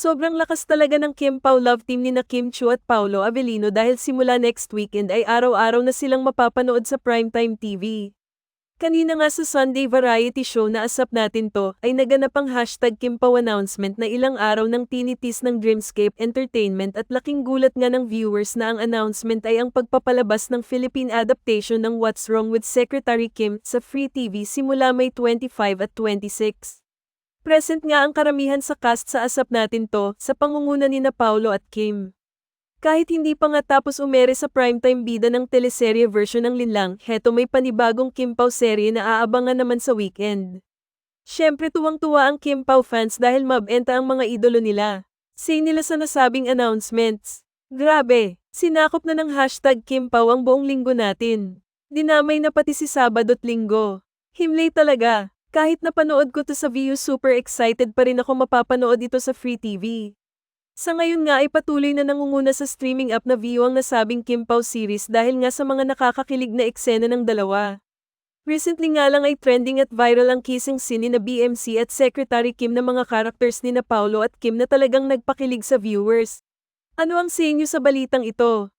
Sobrang lakas talaga ng Kim Pao love team ni na Kim Chu at Paolo Avellino dahil simula next weekend ay araw-araw na silang mapapanood sa primetime TV. Kanina nga sa Sunday variety show na asap natin to, ay naganap ang hashtag Kim Pao announcement na ilang araw ng tinitis ng Dreamscape Entertainment at laking gulat nga ng viewers na ang announcement ay ang pagpapalabas ng Philippine adaptation ng What's Wrong with Secretary Kim sa Free TV simula May 25 at 26. Present nga ang karamihan sa cast sa asap natin to sa pangunguna ni na Paulo at Kim. Kahit hindi pa nga tapos umere sa primetime bida ng teleserye version ng Linlang, heto may panibagong Kim Pao serye na aabangan naman sa weekend. Siyempre tuwang-tuwa ang Kim Pao fans dahil mabenta ang mga idolo nila. Say nila sa nasabing announcements. Grabe, sinakop na ng hashtag Kim Pao ang buong linggo natin. Dinamay na pati si Sabado't Linggo. Himlay talaga. Kahit napanood ko to sa view super excited pa rin ako mapapanood ito sa Free TV. Sa ngayon nga ay patuloy na nangunguna sa streaming app na View ang nasabing Kim Pao series dahil nga sa mga nakakakilig na eksena ng dalawa. Recently nga lang ay trending at viral ang kissing scene na BMC at Secretary Kim na mga characters ni na Paulo at Kim na talagang nagpakilig sa viewers. Ano ang sa inyo sa balitang ito?